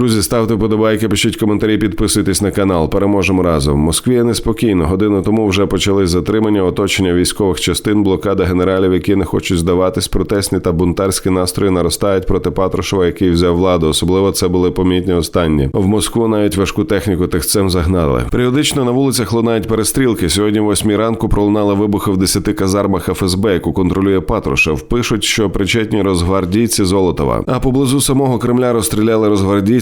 Друзі, ставте подобайки, пишіть коментарі, підписуйтесь на канал. Переможемо разом. В Москві неспокійно. Годину тому вже почали затримання, оточення військових частин, блокада генералів, які не хочуть здаватись. Протестні та бунтарські настрої наростають проти Патрушева, який взяв владу. Особливо це були помітні останні. В Москву навіть важку техніку техцем загнали. Періодично на вулицях лунають перестрілки. Сьогодні, восьмій ранку, пролунали вибухи в десяти казармах ФСБ, яку контролює Патрушев. Пишуть, що причетні розгвардійці Золотова. А поблизу самого Кремля розстріляли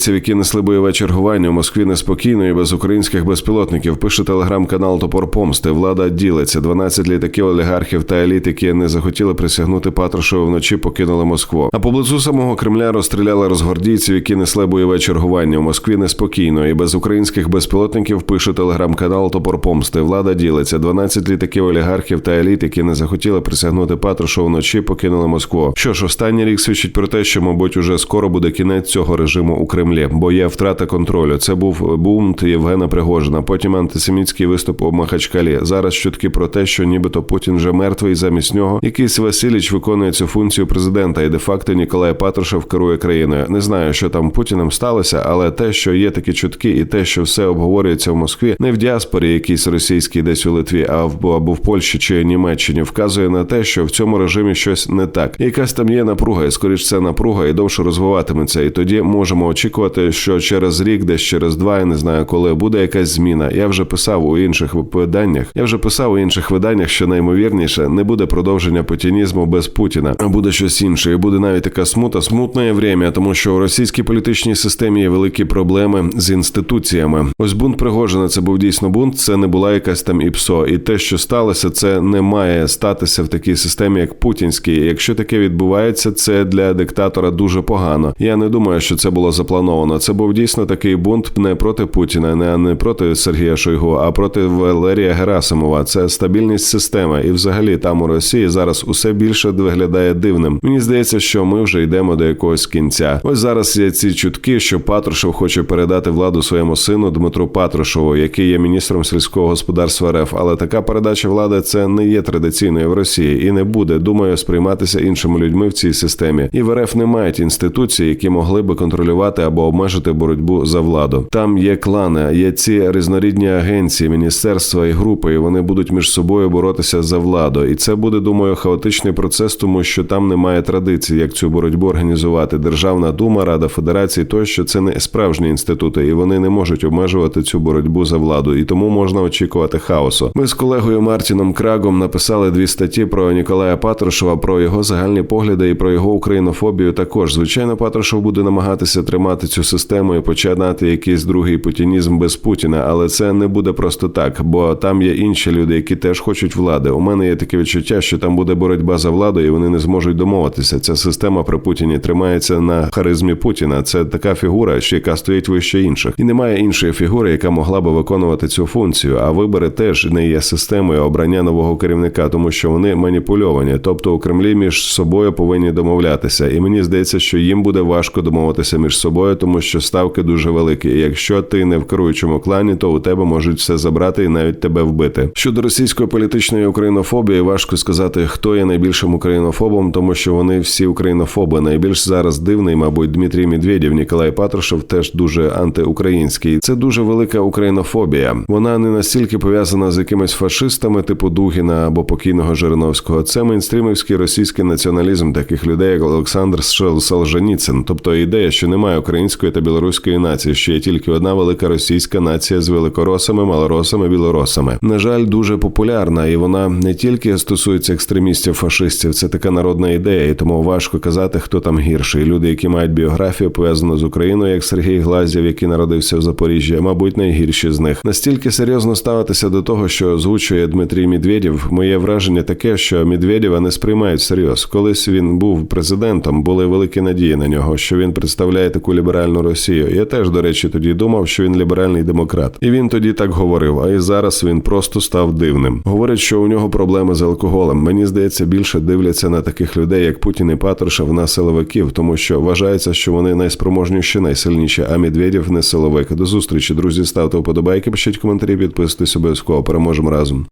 розгвардійців, які несли бойове чергування у Москві неспокійно і без українських безпілотників. Пише телеграм-канал Топор Помсти. Влада ділиться. 12 літаків олігархів та еліт, які не захотіли присягнути Патрушеву вночі, покинули Москву. А поблизу самого Кремля розстріляли розгвардійців, які несли бойове чергування у Москві неспокійно і без українських безпілотників. Пише телеграм-канал Топор Помсти. Влада ділиться. 12 літаків олігархів та еліт, які не захотіли присягнути Патрушеву вночі, покинули Москву. Що ж, останній рік свідчить про те, що, мабуть, уже скоро буде кінець цього режиму у Кремлі, бо є втрата контролю. Це був бунт Євгена Пригожина. Потім антисемітський виступ у Махачкалі. Зараз чутки про те, що нібито Путін вже мертвий. Замість нього якийсь Василіч виконує цю функцію президента, і де факто Ніколай Патрушев керує країною. Не знаю, що там Путіним сталося, але те, що є такі чутки, і те, що все обговорюється в Москві, не в діаспорі, якійсь російській, десь у Литві, а в або в Польщі чи Німеччині, вказує на те, що в цьому режимі щось не так. Якась там є напруга, і скоріш це напруга і довше розвиватиметься. І тоді можемо очікувати, що через рік, десь через два, я не знаю, коли буде якась зміна. Я вже писав у інших виданнях. Я вже писав у інших виданнях, що наймовірніше не буде продовження путінізму без Путіна, а буде щось інше. І буде навіть така смута, смутне время, тому що у російській політичній системі є великі проблеми з інституціями. Ось бунт Пригожина, це був дійсно бунт. Це не була якась там іпсо. І те, що сталося, це не має статися в такій системі, як путінській. Якщо таке відбувається, це для диктатора дуже погано. Я не думаю, що це було заплановано. Це був дійсно такий бунт не проти Путіна, не не проти Сергія Шойгу, а проти Валерія Герасимова. Це стабільність системи, і взагалі там у Росії зараз усе більше виглядає дивним. Мені здається, що ми вже йдемо до якогось кінця. Ось зараз є ці чутки, що Патрушев хоче передати владу своєму сину Дмитру Патрушеву, який є міністром сільського господарства РФ. Але така передача влади це не є традиційною в Росії і не буде, думаю, сприйматися іншими людьми в цій системі. І в РФ не мають інституцій, які могли би контролювати або обмежити боротьбу за владу. Там є клани, є ці різнорідні агенції, міністерства і групи, і вони будуть між собою боротися за владу. І це буде, думаю, хаотичний процес, тому що там немає традиції, як цю боротьбу організувати. Державна дума, рада федерації, тощо це не справжні інститути, і вони не можуть обмежувати цю боротьбу за владу. І тому можна очікувати хаосу. Ми з колегою Мартіном Крагом написали дві статті про Ніколая Патрушева, про його загальні погляди і про його українофобію. Також звичайно, Патрушев буде намагатися тримати цю систему і починати якийсь другий путінізм без Путіна, але це не буде просто так, бо там є інші люди, які теж хочуть влади. У мене є таке відчуття, що там буде боротьба за владу, і вони не зможуть домовитися. Ця система при Путіні тримається на харизмі Путіна. Це така фігура, що яка стоїть вище інших, і немає іншої фігури, яка могла би виконувати цю функцію. А вибори теж не є системою обрання нового керівника, тому що вони маніпульовані. Тобто у Кремлі між собою повинні домовлятися. І мені здається, що їм буде важко домовитися між собою, тому що ставки дуже великі. Якщо ти не в керуючому клані, то у тебе можуть все забрати і навіть тебе вбити. Щодо російської політичної українофобії, важко сказати, хто є найбільшим українофобом, тому що вони всі українофоби. Найбільш зараз дивний, мабуть, Дмитрій Медведєв, Ніколай Патрушев теж дуже антиукраїнський. Це дуже велика українофобія. Вона не настільки пов'язана з якимись фашистами, типу Дугіна або покійного Жириновського. Це мейнстрімівський російський націоналізм таких людей, як Олександр Солженіцин. Тобто ідея, що немає української та білоруської нації, що є тільки одна велика російська нація з великоросами, малоросами, білоросами. На жаль, дуже популярна, і вона не тільки стосується екстремістів, фашистів, це така народна ідея, і тому важко казати, хто там гірший. Люди, які мають біографію пов'язану з Україною, як Сергій Глазів, який народився в Запоріжжі, мабуть, найгірші з них. Настільки серйозно ставитися до того, що озвучує Дмитрій Медведєв, моє враження таке, що Медведєва не сприймають всерйоз. Колись він був президентом, були великі надії на нього, що він представляє таку ліберальну Росію. Я теж, до речі, тоді думав, що він ліберальний демократ, і він тоді так говорив. А і зараз він просто став дивним. Говорять, що у нього проблеми з алкоголем. Мені здається, більше дивляться на таких людей, як Путін і Патрушев, на силовиків, тому що вважається, що вони найспроможніші, найсильніші. А Медведєв не силовик. До зустрічі, друзі. Ставте вподобайки, пишіть коментарі, підписуйтесь обов'язково. Переможемо разом.